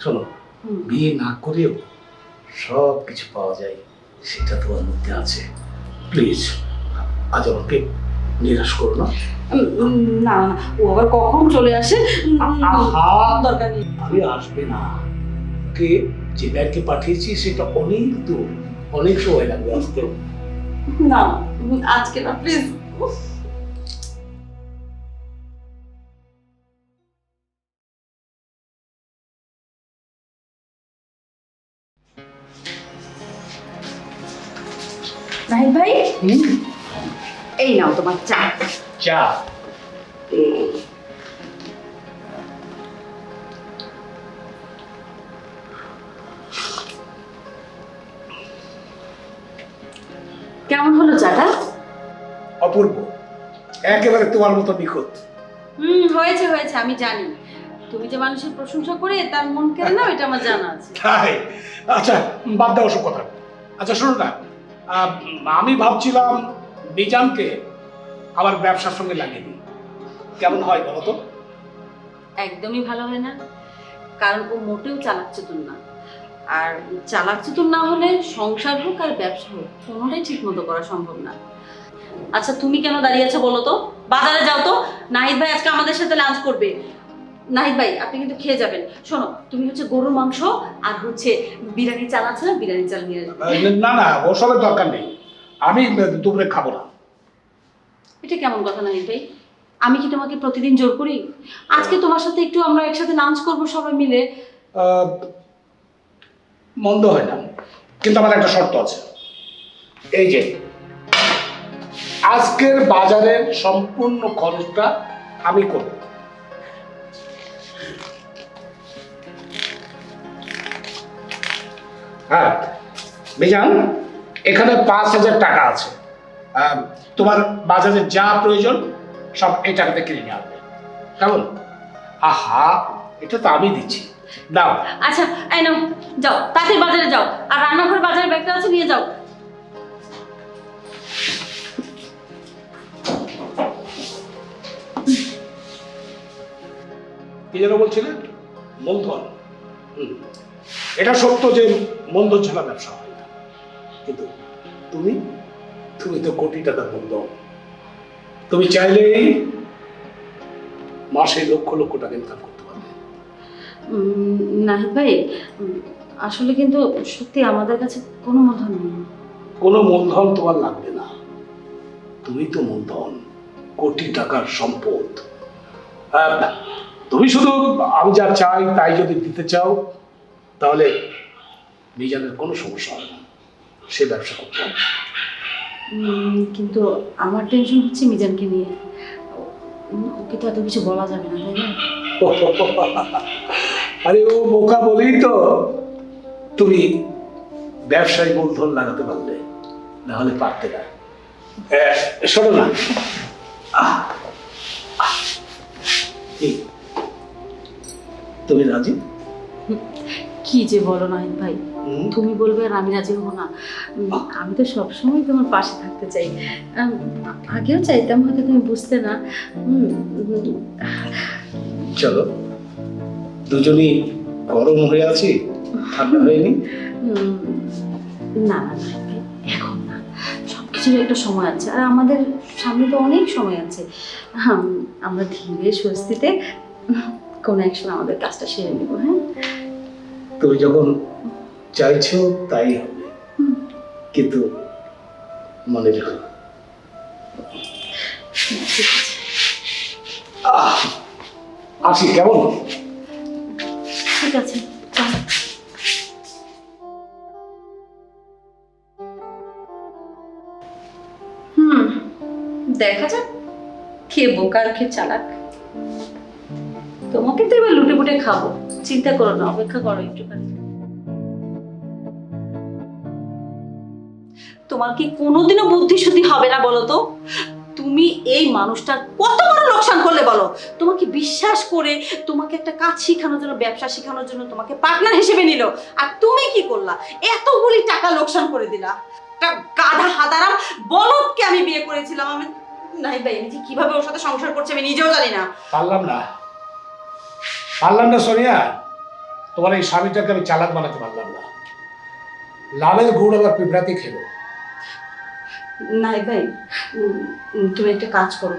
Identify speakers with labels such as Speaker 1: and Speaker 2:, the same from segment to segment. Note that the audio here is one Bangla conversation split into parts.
Speaker 1: শোনো বিয়ে না করেও সব কিছু পাওয়া যায় সেটা তোমার মধ্যে আছে। প্লিজ আজ আমাকে নিরাশ করো না।
Speaker 2: না ও আবার কখন চলে আসে! দরকার নেই।
Speaker 1: আসবে না। কে যে ব্যাংকে পাঠিয়েছি সেটা অনেক দূর অনেক সময় লাগবে আসতে।
Speaker 2: না আজকে না প্লিজ এই নাও তোমার চা।
Speaker 1: চা।
Speaker 2: কেমন হলো চাটা?
Speaker 1: অপূর্ব। একেবারে তোমার মতো নিখুঁত।
Speaker 2: হুম হয়েছে হয়েছে আমি জানি। তুমি যে মানুষের প্রশংসা করে তার মন কেড়ে নাও এটা আমার জানা আছে।
Speaker 1: তাই? আচ্ছা বাদ দাও ওসব কথা। আচ্ছা শোনো না আমি ভাবছিলাম নিজামকে আমার ব্যবসার সঙ্গে লাগিয়ে দিই। কেমন হয় বলো তো?
Speaker 2: একদমই ভালো হয় না, কারণ ও মোটেও চালাক চতুর না। আর চালাক চতুর না হলে সংসার হোক আর ব্যবসা হোক, কোনোটাই ঠিক মতো করা সম্ভব না। আচ্ছা তুমি কেন দাঁড়িয়ে আছো বলো তো? বাজারে যাও তো। নাহিদ ভাই আজকে আমাদের সাথে লাঞ্চ করবে। নাহিদ ভাই আপনি কিন্তু খেয়ে যাবেন। শোনো তুমি হচ্ছে গরুর মাংস আর হচ্ছে বিরিয়ানি চাল আছে না বিরিয়ানি চাল নিয়ে আসবে।
Speaker 1: না না ওসবের দরকার নেই। আমি দুপুরে খাব না।
Speaker 2: এটা কেমন কথা নাহিদ ভাই? আমি কি তোমাকে প্রতিদিন জোর করি? আজকে তোমার সাথে একটু আমরা একসাথে লাঞ্চ করব সবাই মিলে।
Speaker 1: মন্দ হয় না। কিন্তু আমার একটা শর্ত আছে। এই যে আজকের বাজারের সম্পূর্ণ খরচটা আমি করব। হ্যাঁ। মিজান এখানে পাঁচ হাজার টাকা আছে। তোমার বাজারে যা প্রয়োজন সব এই টাকাতে কিনে নিয়ে আসবে। কেমন? আহা এটা তো আমি দিচ্ছি। দাও
Speaker 2: আচ্ছা এই নাও যাও তাতে বাজারে যাও। আর রান্নাঘরে বাজারে ব্যাগটা আছে নিয়ে যাও।
Speaker 1: কি যেন বলছিলেন মূলধন। এটা সত্য যে মন্দ ছাড়া ব্যবসা হয়। না কিন্তু তুমি তুমি তো কোটি টাকার মূলধন তুমি চাইলেই মাসে লক্ষ লক্ষ টাকা ইনকাম করতে পারবে।
Speaker 2: নাহিদ ভাই আসলে কিন্তু সত্যি আমাদের কাছে কোনো মূলধন নেই।
Speaker 1: কোনো মূলধন তোমার লাগবে না। তুমি তো মূলধন কোটি টাকার সম্পদ। তুমি শুধু আমি যা চাই তাই যদি দিতে চাও তাহলে মিজানের কোনো সমস্যা হবে না। সে ব্যবসা করতে হবে
Speaker 2: কিন্তু আমার টেনশন হচ্ছে মিজানকে নিয়ে। ওকে তো এত কিছু বলা যাবে না তাই না?
Speaker 1: আরে ও বোকা বলেই তো তুমি ব্যবসায় মূলধন লাগাতে পারলে না হলে পারতে না। শোনো না। আহ? তুমি রাজি?
Speaker 2: কি যে বলো নাহিদ ভাই তুমি বলবে আর আমি রাজি হব না। আমি তো সবসময় তোমার পাশে থাকতে চাই। আগেও চাইতাম হয়তো তুমি বুঝতে না।
Speaker 1: চলো দুজনই গরম হয়ে আছি ঠান্ডা হয়নি
Speaker 2: না? না এখন না। সব কিছুর একটা সময় আছে আর আমাদের সামনে তো অনেক সময় আছে। আমরা ধীরে স্বস্তিতে কোনো এক সময় আমাদের কাজটা সেরে নেব হ্যাঁ?
Speaker 1: তুমি যখন চাইছো তাই হবে। কিন্তু মনে রেখো। আসি কেমন?
Speaker 2: ঠিক আছে হুম দেখা যাক কে বোকা আর কে চালাক। তোমাকে তো এবার লুটে পুটে খাব। চিন্তা করো না, অপেক্ষা করো একটুখানি। তোমার কি কোনোদিনও বুদ্ধি শুদ্ধি হবে না বলো তো? তুমি এই মানুষটার কত বড় লোকসান করলে বলো? তোমাকে বিশ্বাস করে তোমাকে একটা কাজ শেখানোর জন্য, ব্যবসা শেখানোর জন্য তোমাকে পার্টনার হিসেবে নিল। আর তুমি কি করলা? এতগুলি টাকা লোকসান করে দিলা। একটা গাধা হাদারাম বলদকে আমি বিয়ে করেছিলাম। আমি নাই ভাই, আমি যে কীভাবে ওর সাথে সংসার করছে আমি নিজেও জানি না।
Speaker 1: পারলাম না। পারলাম না সোনিয়া। তোমার এই স্বামীটাকে আমি চালাক বানাতে পারলাম না। লাভের গুড় আবার পিঁপড়াতে খেলো।
Speaker 2: নাই ভাই তুমি একটা কাজ করো।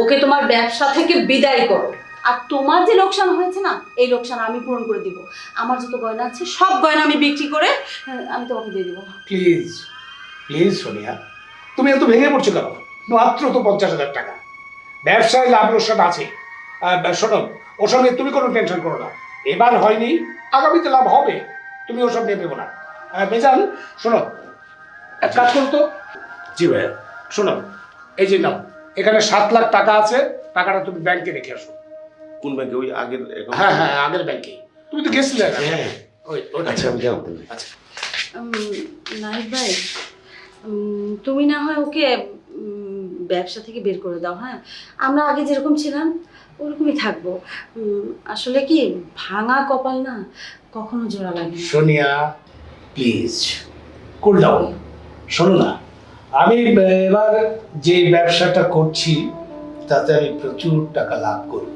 Speaker 2: ওকে তোমার ব্যবসা থেকে বিদায় করো। আর তোমার যে লোকসান হয়েছে না এই লোকসান আমি পূরণ করে দিব। আমার যত গয়না আছে সব গয়না আমি বিক্রি করে আমি তোমাকে দিয়ে দিব।
Speaker 1: প্লিজ প্লিজ সোনিয়া তুমি এত ভেঙে পড়ছো কেন? মাত্র তো পঞ্চাশ হাজার টাকা। ব্যবসায় লাভ লোকসান আছে। শোনো ওর সঙ্গে তুমি কোনো টেনশন করো না। এবার হয়নি আগামীতে লাভ হবে তুমি ওসব নিয়ে ভেবো না। বেজান শোনো এক কাজ করো তো।
Speaker 3: জি ভাইয়া।
Speaker 1: শোনো এই যে নাও এখানে সাত লাখ টাকা আছে টাকাটা তুমি ব্যাংকে রেখে আসো।
Speaker 3: কোন ব্যাংকে? ওই আগের
Speaker 1: হ্যাঁ হ্যাঁ আগের ব্যাংকে। তুমি তো গেছিলে না?
Speaker 3: হ্যাঁ।
Speaker 1: ওই
Speaker 3: আচ্ছা আমি যাব
Speaker 1: আচ্ছা।
Speaker 2: ভাই তুমি না হয় ওকে ব্যবসা থেকে বের করে দাও হ্যাঁ? আমরা আগে যেরকম ছিলাম ওরকমই থাকব। আসলে কি ভাঙা কপাল না কখনো জোড়া লাগে।
Speaker 1: সোনিয়া প্লিজ কুল ডাউন শোনো না আমি এবার যে ব্যবসাটা করছি তাতে আমি প্রচুর টাকা লাভ করব।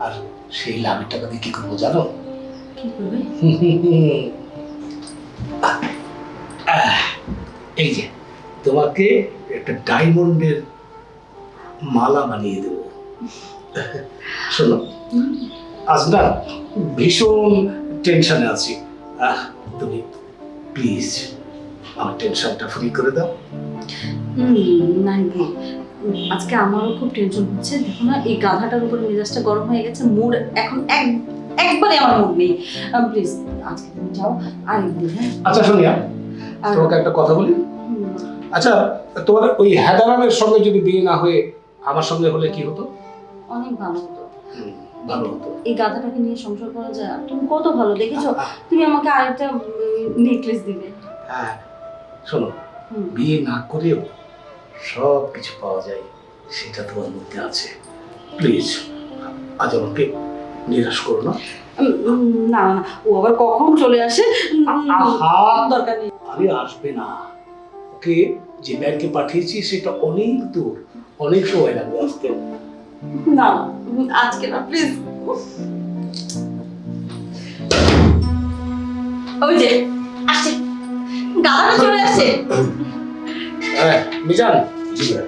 Speaker 1: আর সেই লাভের টাকা দিয়ে কি করব জানো? এই যে তোমাকে একটা ডায়মন্ডের মালা বানিয়ে দেব। শোনো আজ না ভীষণ টেনশনে আছি। আহ, তুমি প্লিজ আমার টেনশনটা ফ্রি করে দাও।
Speaker 2: উম, আজকে আমারও খুব টেনশন হচ্ছে। দেখো না এই গাধাটার উপরে মেজাজটা গরম হয়ে গেছে। মুড এখন এক একবারে আমার মুড নেই। প্লিজ আজকে তুমি যাও। আর হ্যাঁ?
Speaker 1: আচ্ছা সোনিয়া তোমাকে একটা কথা বলি? আচ্ছা তোমার ওই হেদারামের সঙ্গে যদি বিয়ে না হয়ে আমার সঙ্গে হলে কি হতো?
Speaker 2: অনেক ভালো হতো।
Speaker 1: ভালো হতো।
Speaker 2: এই গাধাটাকে নিয়ে সংসার করা যায় তুমি কত ভালো দেখেছ? তুমি আমাকে আরেকটা নেকলেস দিবে।
Speaker 1: হ্যাঁ শোনো বিয়ে না করেও সব কিছু পাওয়া যায় সেটা তোমার মধ্যে আছে। প্লিজ আজ আমাকে নিরাশ করো না।
Speaker 2: না ও আবার কখন চলে আসে। দরকার নেই।
Speaker 1: আরে আসবে না। ওকে যে ব্যাংকে পাঠিয়েছি সেটা অনেক দূর অনেক সময় লাগবে। আসতে
Speaker 2: না আজকে না প্লিজ ওই যে আসছে। গাধাটা চলে আসছে।
Speaker 1: হ্যাঁ মিজান।
Speaker 3: জি ভাইয়া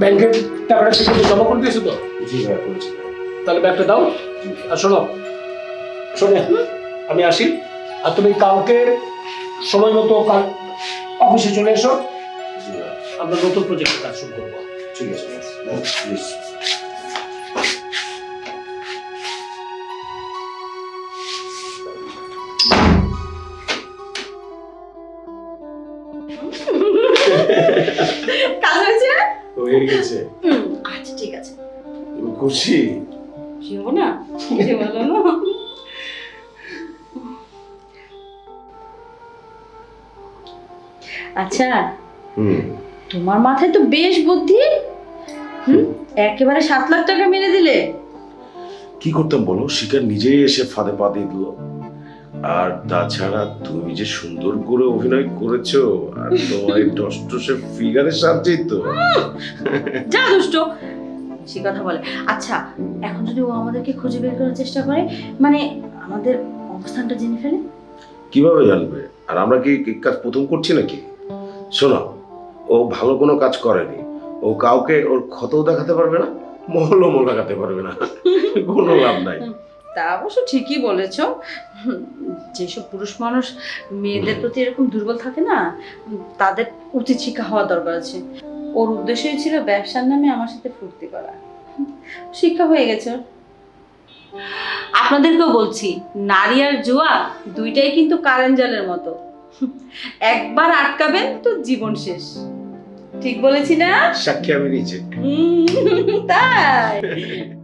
Speaker 1: ব্যাংকের টাকাটা মতো জমা করে দিয়েছ তো?
Speaker 3: জি ভাইয়া করেছি।
Speaker 1: তাহলে ব্যাগটা দাও। আর শোনো শোনে আমি আসি। আর তুমি কালকে সময় মতো কাল অফিসে চলে এসো। আমরা নতুন প্রজেক্টের কাজ শুরু করব।
Speaker 3: ঠিক আছে প্লিজ
Speaker 2: কাজ হয়েছে?
Speaker 3: হয়ে গেছে।
Speaker 2: আচ্ছা ঠিক আছে।
Speaker 3: তুমি খুশি
Speaker 2: না সে বলো না। আচ্ছা
Speaker 3: হুম।
Speaker 2: তোমার মাথায় তো বেশ বুদ্ধি। হুম? একেবারে সাত লাখ টাকা মেরে দিলে।
Speaker 3: কি করতাম বলো? শিকার নিজেই এসে ফাঁদে পা দিয়ে দিল। আর তাছাড়া তুমি যে সুন্দর করে অভিনয় করেছ আর তোমার এই টসটসে ফিগারের সাহায্যেই তো।
Speaker 2: যা দুষ্ট। সে কথা বলে। আচ্ছা এখন যদি ও আমাদেরকে খুঁজে বের করার চেষ্টা করে মানে আমাদের অবস্থানটা জেনে ফেলে।
Speaker 3: কীভাবে জানবে? আর আমরা কি কাজ প্রথম করছি নাকি? শোনো ও ভালো কোনো কাজ করেনি। ও কাউকে ওর ক্ষতও দেখাতে পারবে না মহলও মো লাগাতে পারবে না। কোনো লাভ নাই।
Speaker 2: তা অবশ্য ঠিকই বলেছ। যেসব পুরুষ মানুষ মেয়েদের প্রতি এরকম দুর্বল থাকে না তাদের উচিত শিক্ষা হওয়া দরকার আছে। ওর উদ্দেশ্যই ছিল ব্যবসার নামে আমার সাথে ফুর্তি করা। শিক্ষা হয়ে গেছে আপনাদেরকেও বলছি নারী আর জুয়া দুইটাই কিন্তু কারেন্ট জালের মতো। একবার আটকাবেন তো জীবন শেষ। ঠিক বলেছি না?
Speaker 3: সাক্ষী আমি
Speaker 2: নিজে। তাই।